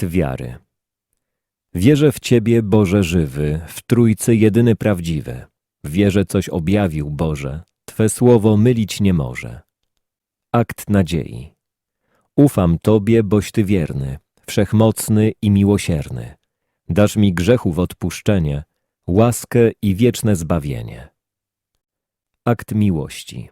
Akt wiary. Wierzę w Ciebie, Boże żywy, w Trójcy jedyny prawdziwy. Wierzę, coś objawił, Boże, Twe słowo mylić nie może. Akt nadziei. Ufam Tobie, boś Ty wierny, wszechmocny i miłosierny. Dasz mi grzechów odpuszczenie, łaskę i wieczne zbawienie. Akt miłości.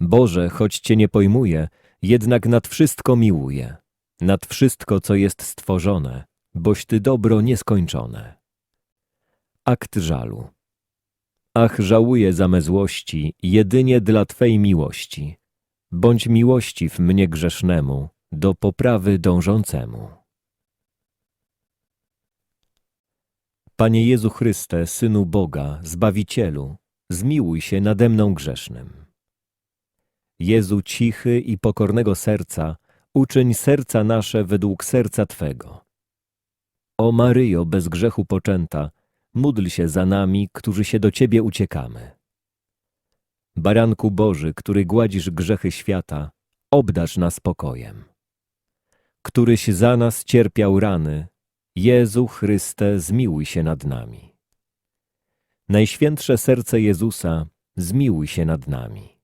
Boże, choć Cię nie pojmuję, jednak nad wszystko miłuję, nad wszystko, co jest stworzone, boś Ty dobro nieskończone. Akt żalu. Ach, żałuję za me złości, jedynie dla Twej miłości. Bądź miłościw mnie grzesznemu, do poprawy dążącemu. Panie Jezu Chryste, Synu Boga, Zbawicielu, zmiłuj się nade mną grzesznym. Jezu cichy i pokornego serca, uczyń serca nasze według serca Twego. O Maryjo, bez grzechu poczęta, módl się za nami, którzy się do Ciebie uciekamy. Baranku Boży, który gładzisz grzechy świata, obdarz nas pokojem. Któryś za nas cierpiał rany, Jezu Chryste, zmiłuj się nad nami. Najświętsze serce Jezusa, zmiłuj się nad nami.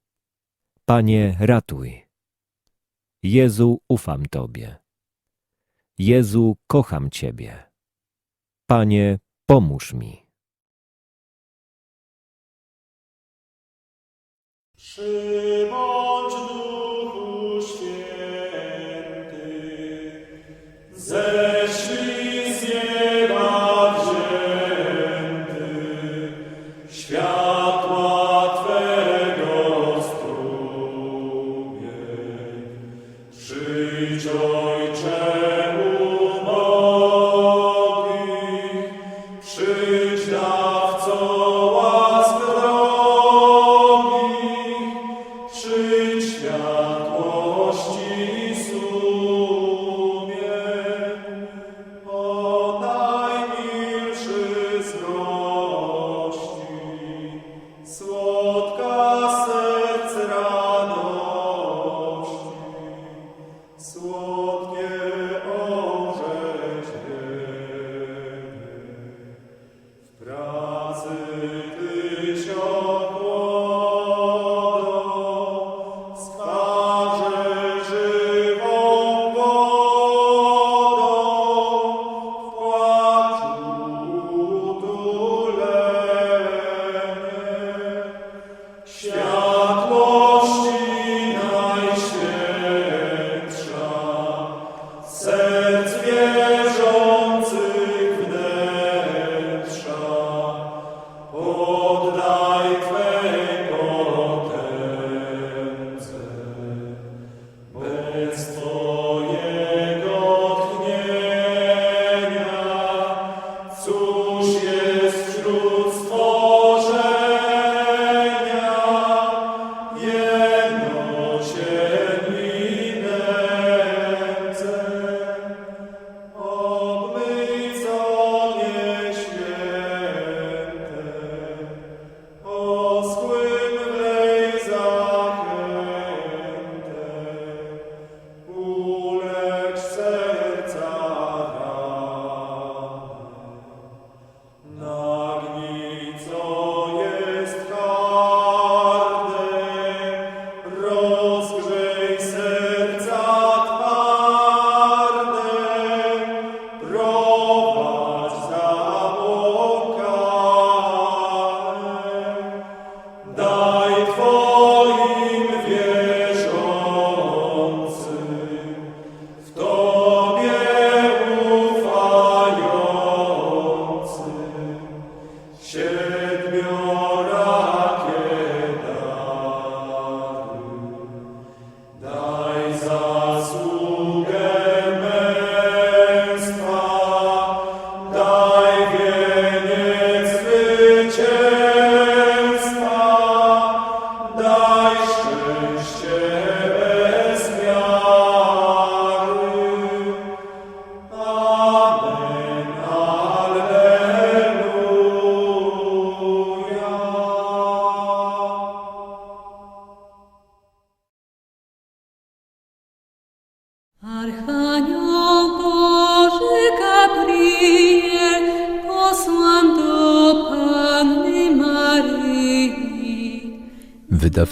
Panie, ratuj. Jezu, ufam Tobie. Jezu, kocham Ciebie. Panie, pomóż mi. Przyjdź światłości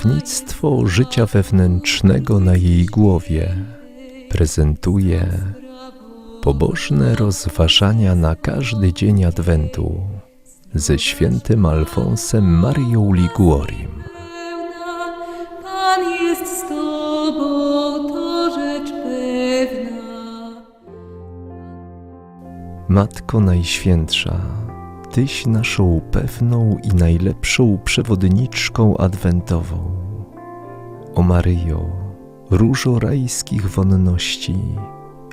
Wydawnictwo życia wewnętrznego na jej głowie prezentuje pobożne rozważania na każdy dzień Adwentu ze świętym Alfonsem Marią Liguorim. pewna, Pan jest z Tobą, to rzecz pewna. Matko Najświętsza, Tyś naszą pewną i najlepszą przewodniczką adwentową. O Maryjo, różo rajskich wonności,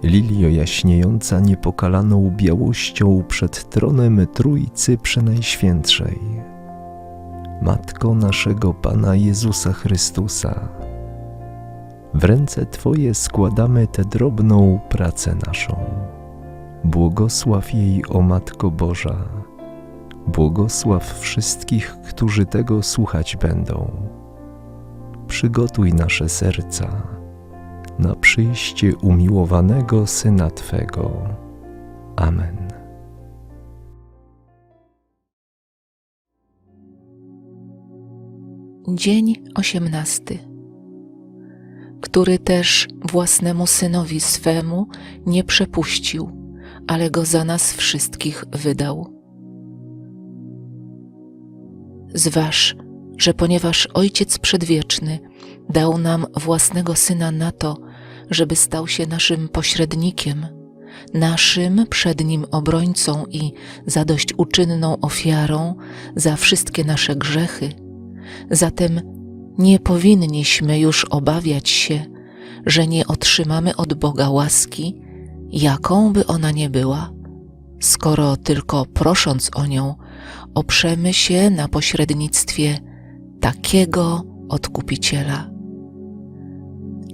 lilio jaśniejąca niepokalaną białością przed tronem Trójcy Przenajświętszej. Matko naszego Pana Jezusa Chrystusa, w ręce Twoje składamy tę drobną pracę naszą. Błogosław jej, o Matko Boża. Błogosław wszystkich, którzy tego słuchać będą. Przygotuj nasze serca na przyjście umiłowanego Syna Twego. Amen. Dzień osiemnasty, który też własnemu synowi swemu nie przepuścił, ale go za nas wszystkich wydał. Zważ, że ponieważ Ojciec Przedwieczny dał nam własnego Syna na to, żeby stał się naszym pośrednikiem, naszym przed Nim obrońcą i zadośćuczynną ofiarą za wszystkie nasze grzechy, Zatem nie powinniśmy już obawiać się, że nie otrzymamy od Boga łaski, jaką by ona nie była, skoro tylko prosząc o nią, oprzemy się na pośrednictwie takiego odkupiciela.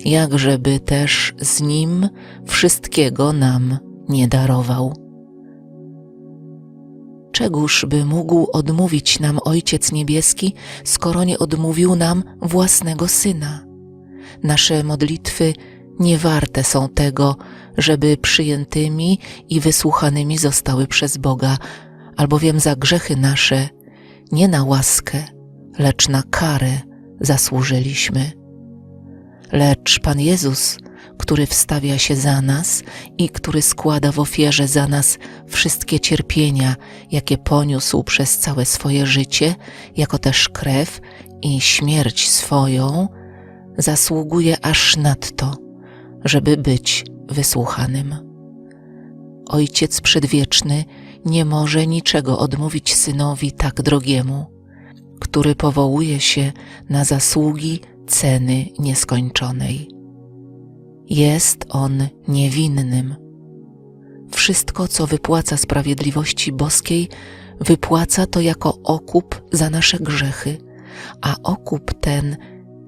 Jakżeby też z nim wszystkiego nam nie darował czegóż by mógł odmówić nam Ojciec Niebieski, skoro nie odmówił nam własnego Syna? Nasze modlitwy nie warte są tego, żeby przyjętymi i wysłuchanymi zostały przez Boga, albowiem za grzechy nasze nie na łaskę, lecz na karę zasłużyliśmy. Lecz Pan Jezus, który wstawia się za nas i który składa w ofierze za nas wszystkie cierpienia, jakie poniósł przez całe swoje życie, jako też krew i śmierć swoją, zasługuje aż nadto, żeby być wysłuchanym. Ojciec Przedwieczny nie może niczego odmówić synowi tak drogiemu, który powołuje się na zasługi ceny nieskończonej. Jest on niewinnym. Wszystko, co wypłaca sprawiedliwości boskiej, wypłaca to jako okup za nasze grzechy, a okup ten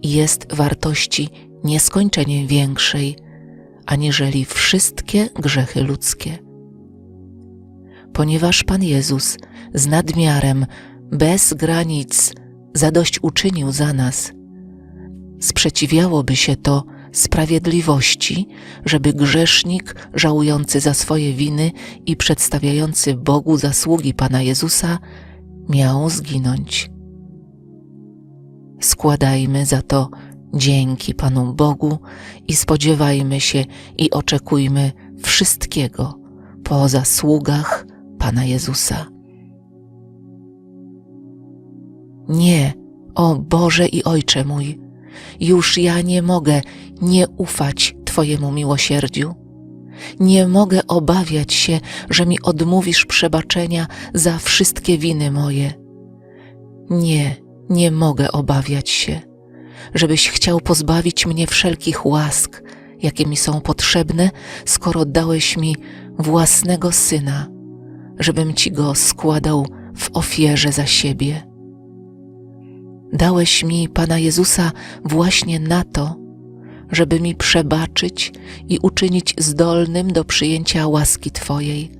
jest wartości nieskończenie większej, aniżeli wszystkie grzechy ludzkie. Ponieważ Pan Jezus z nadmiarem, bez granic, zadośćuczynił za nas, sprzeciwiałoby się to sprawiedliwości, żeby grzesznik żałujący za swoje winy i przedstawiający Bogu zasługi Pana Jezusa miał zginąć. Składajmy za to dzięki Panu Bogu i spodziewajmy się i oczekujmy wszystkiego po zasługach Pana Jezusa. Nie, o Boże i Ojcze mój, już ja nie mogę nie ufać Twojemu miłosierdziu. Nie mogę obawiać się, że mi odmówisz przebaczenia za wszystkie winy moje. Nie, nie mogę obawiać się, żebyś chciał pozbawić mnie wszelkich łask, jakie mi są potrzebne, skoro dałeś mi własnego syna, żebym ci go składał w ofierze za siebie. Dałeś mi Pana Jezusa właśnie na to, żeby mi przebaczyć i uczynić zdolnym do przyjęcia łaski Twojej.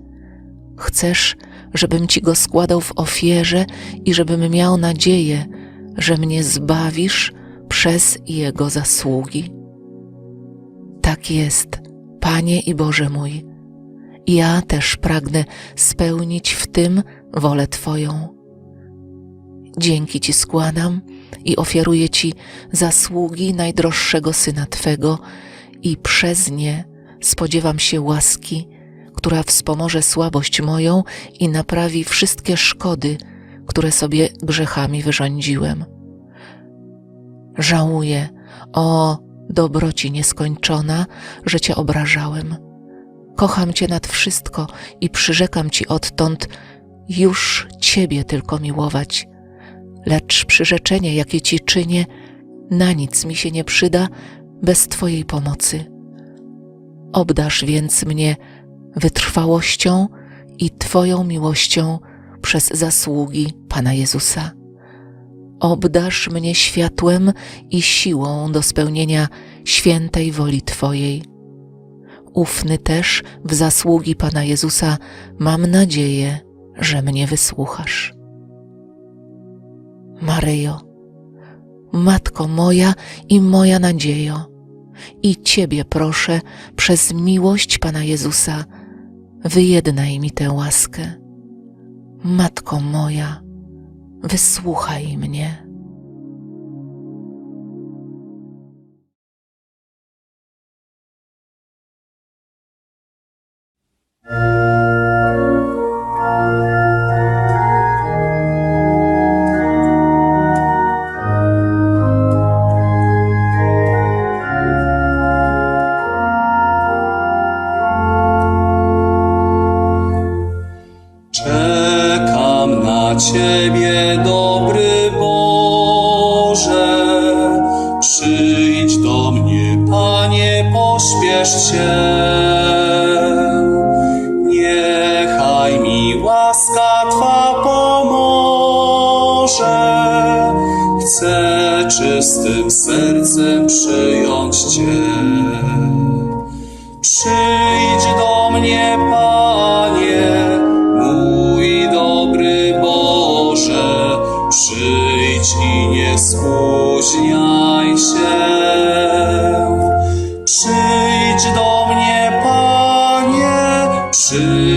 Chcesz, żebym Ci go składał w ofierze i żebym miał nadzieję, że mnie zbawisz przez Jego zasługi. Tak jest, Panie i Boże mój. Ja też pragnę spełnić w tym wolę Twoją. Dzięki Ci składam i ofiaruję Ci zasługi najdroższego Syna Twego i przez nie spodziewam się łaski, która wspomoże słabość moją i naprawi wszystkie szkody, które sobie grzechami wyrządziłem. Żałuję, o dobroci nieskończona, że Cię obrażałem. Kocham Cię nad wszystko i przyrzekam Ci odtąd już Ciebie tylko miłować. Lecz przyrzeczenie, jakie Ci czynię, na nic mi się nie przyda bez Twojej pomocy. Obdasz więc mnie wytrwałością i Twoją miłością przez zasługi Pana Jezusa. Obdasz mnie światłem i siłą do spełnienia świętej woli Twojej. Ufny też w zasługi Pana Jezusa mam nadzieję, że mnie wysłuchasz. Maryjo, Matko moja i moja nadziejo, i Ciebie proszę przez miłość Pana Jezusa, wyjednaj mi tę łaskę. Matko moja, wysłuchaj mnie.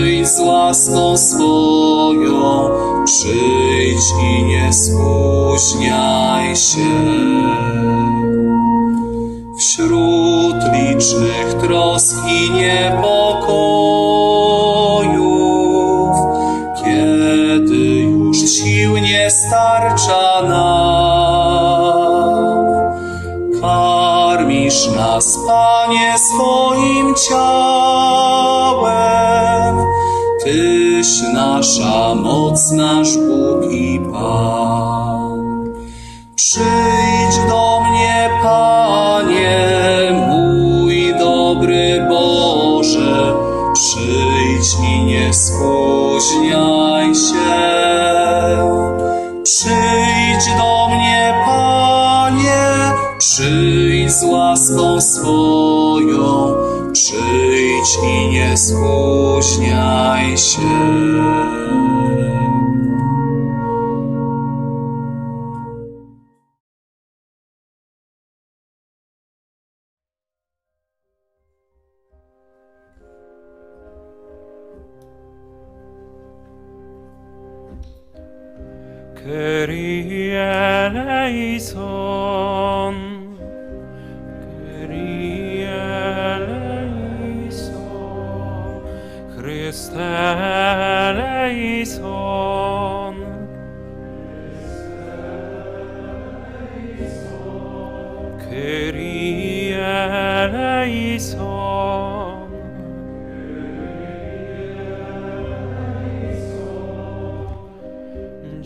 Przyjdź z łaską swoją, przyjdź i nie spóźniaj się. Wśród licznych trosk i niepokojów, kiedy już sił nie starcza nam, karmisz nas, Panie, swoim ciałem. Nasza moc, nasz Bóg i Pan. Przyjdź do mnie, Panie, mój dobry Boże, przyjdź i nie spóźniaj się. Przyjdź do mnie, Panie, przyjdź z łaską swoją, i nie spóźniaj się.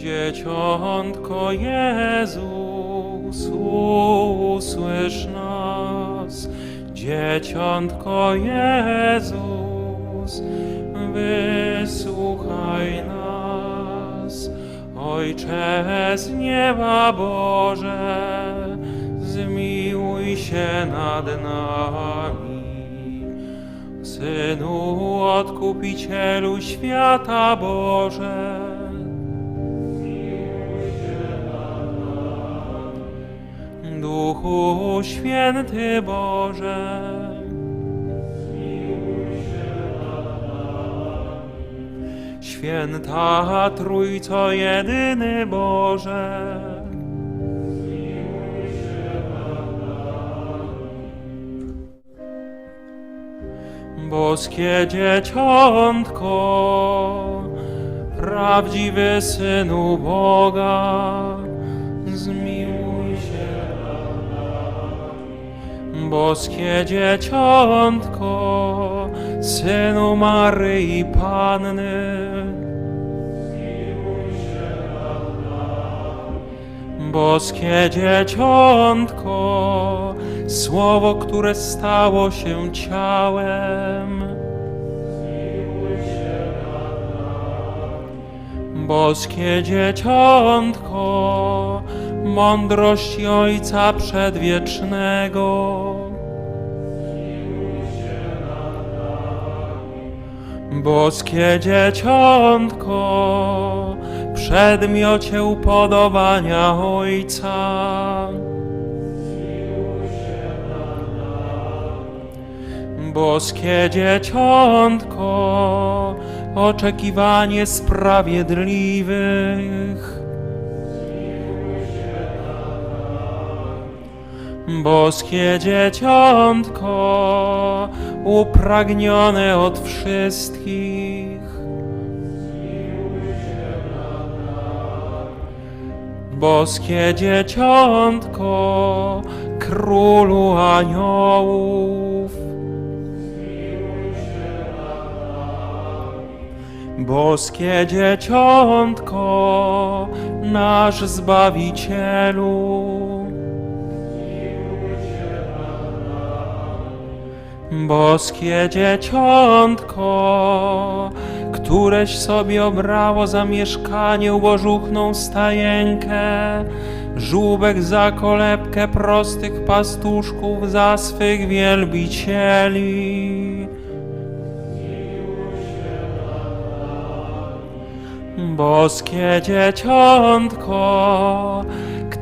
Dzieciątko Jezus, usłysz nas. Dzieciątko Jezus, wysłuchaj nas. Ojcze z nieba Boże, zmiłuj się nad nami. Synu Odkupicielu świata Boże, Duchu Święty Boże. Święta Trójco jedyny Boże. Boskie Dzieciątko, prawdziwy Synu Boga, Boskie dzieciątko, Synu Maryi Panny, Boskie dzieciątko, słowo, które stało się ciałem. Boskie dzieciątko, mądrość Ojca Przedwiecznego. Boskie dzieciątko, przedmiocie upodobania Ojca. Boskie dzieciątko, oczekiwanie sprawiedliwych. Boskie dzieciątko, upragnione od wszystkich. Boskie dzieciątko, królu aniołów. Boskie dzieciątko, nasz Zbawicielu. Boskie dzieciątko, któreś sobie obrało za mieszkanie ubożuchną stajenkę, żółbek za kolebkę prostych pastuszków za swych wielbicieli. Boskie dzieciątko,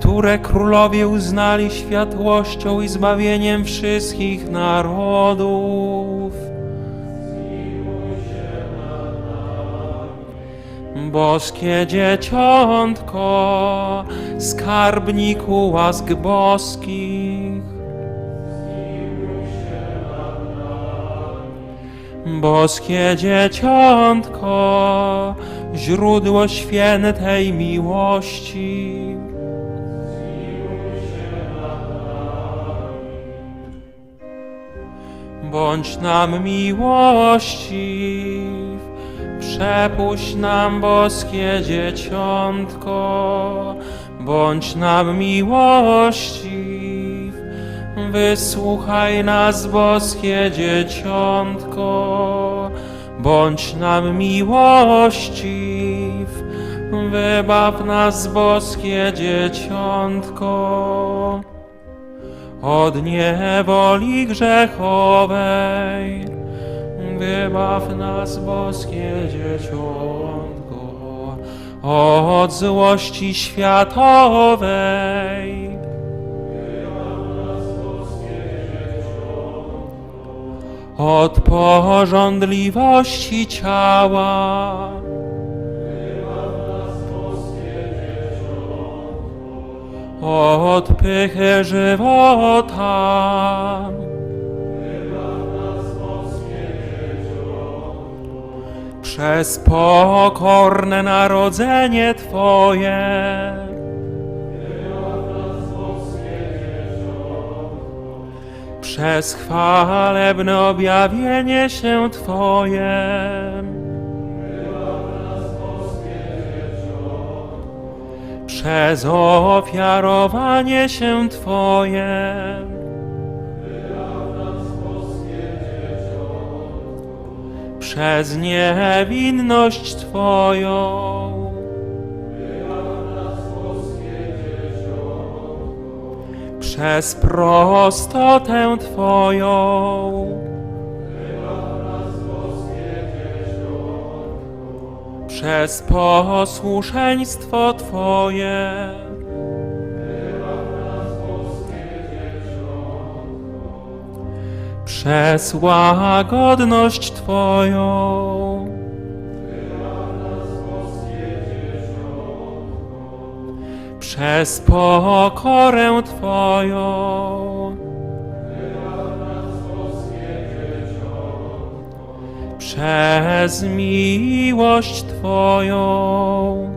które królowie uznali światłością i zbawieniem wszystkich narodów. Boskie dzieciątko, skarbniku łask boskich. Boskie dzieciątko, źródło świętej miłości. Bądź nam miłościw, przepuść nam boskie dzieciątko, bądź nam miłościw, wysłuchaj nas boskie dzieciątko, bądź nam miłościw, wybaw nas boskie dzieciątko od niewoli grzechowej. Wybaw nas, boskie dzieciątko, od złości światowej. Od porządliwości ciała. Od pychy żywota. Przez pokorne narodzenie Twoje. Przez chwalebne objawienie się Twoje. Przez ofiarowanie się Twoje. Przez niewinność Twoją. Przez prostotę Twoją. Przez posłuszeństwo Twoje. Przez łagodność Twoją. Przez pokorę Twoją. Przez miłość Twoją.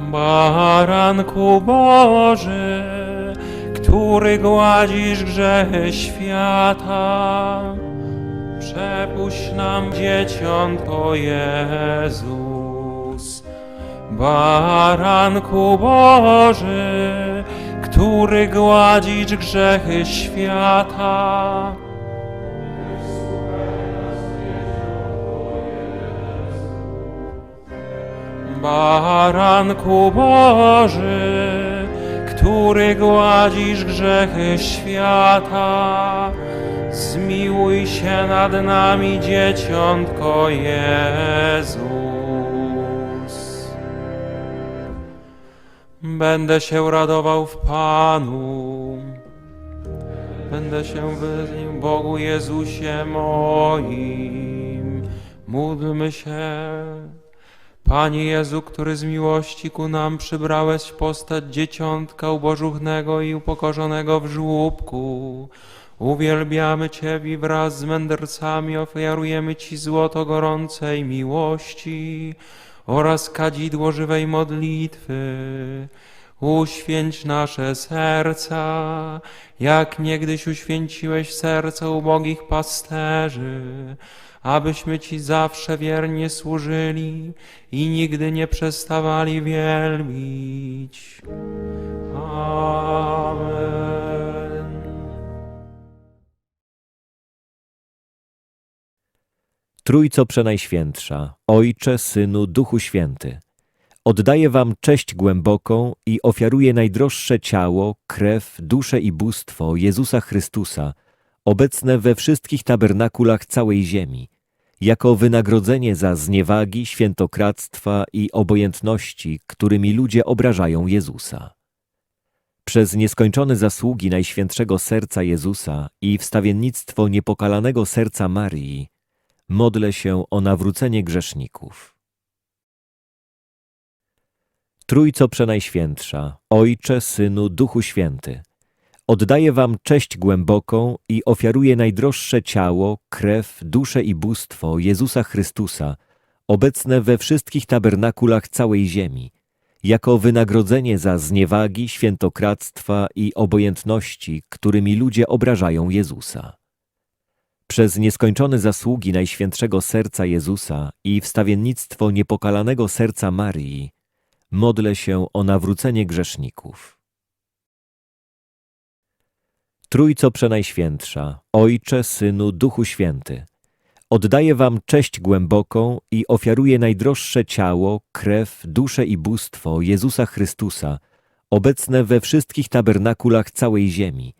Baranku Boży, który gładzisz grzechy świata, przepuść nam dzieciątko Jezus. Baranku Boży, który gładzisz grzechy świata, Baranku Boży, który gładzisz grzechy świata, zmiłuj się nad nami, dzieciątko Jezus. Będę się radował w Panu, będę się wyznił Bogu Jezusie moim. Módlmy się. Panie Jezu, który z miłości ku nam przybrałeś postać dzieciątka ubożuchnego i upokorzonego w żłóbku, uwielbiamy Ciebie wraz z mędrcami, ofiarujemy Ci złoto gorącej miłości oraz kadzidło żywej modlitwy. Uświęć nasze serca, jak niegdyś uświęciłeś serca ubogich pasterzy, abyśmy Ci zawsze wiernie służyli i nigdy nie przestawali wielbić. Amen. Trójco Przenajświętsza, Ojcze, Synu, Duchu Święty, oddaję Wam cześć głęboką i ofiaruję najdroższe ciało, krew, duszę i bóstwo Jezusa Chrystusa, obecne we wszystkich tabernakulach całej ziemi, jako wynagrodzenie za zniewagi, świętokradztwa i obojętności, którymi ludzie obrażają Jezusa. Przez nieskończone zasługi Najświętszego Serca Jezusa i wstawiennictwo niepokalanego serca Marii, modlę się o nawrócenie grzeszników. Trójco Przenajświętsza, Ojcze, Synu, Duchu Święty, oddaję Wam cześć głęboką i ofiaruję najdroższe ciało, krew, duszę i bóstwo Jezusa Chrystusa, obecne we wszystkich tabernakulach całej ziemi, jako wynagrodzenie za zniewagi, świętokradztwa i obojętności, którymi ludzie obrażają Jezusa. Przez nieskończone zasługi Najświętszego Serca Jezusa i wstawiennictwo niepokalanego serca Marii, modlę się o nawrócenie grzeszników. Trójco Przenajświętsza, Ojcze, Synu, Duchu Święty, oddaję Wam cześć głęboką i ofiaruję najdroższe ciało, krew, duszę i bóstwo Jezusa Chrystusa, obecne we wszystkich tabernakulach całej ziemi,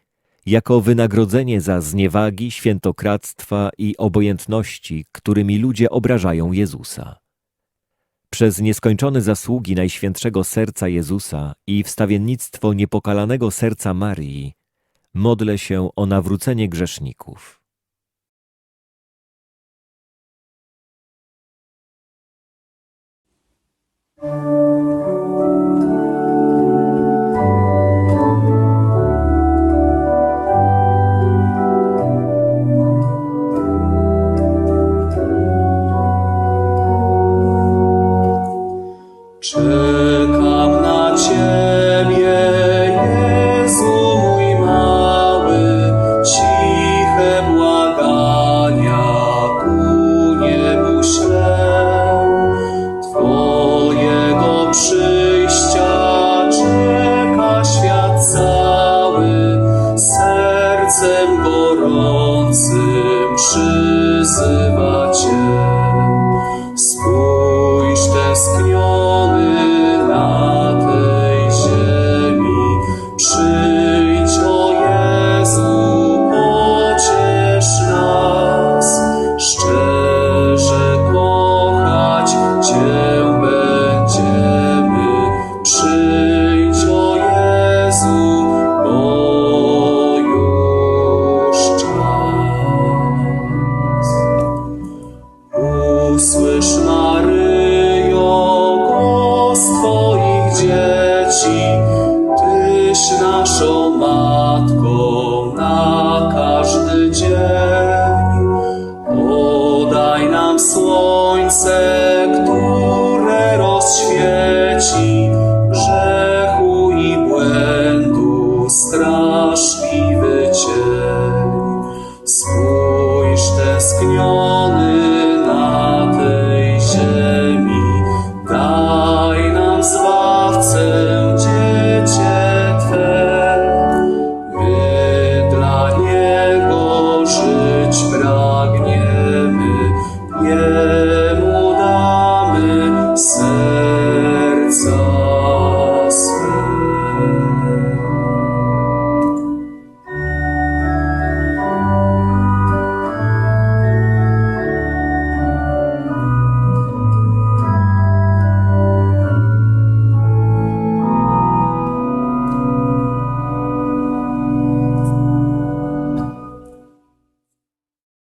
jako wynagrodzenie za zniewagi, świętokradztwa i obojętności, którymi ludzie obrażają Jezusa. Przez nieskończone zasługi Najświętszego Serca Jezusa i wstawiennictwo niepokalanego serca Marii, modlę się o nawrócenie grzeszników. Czekam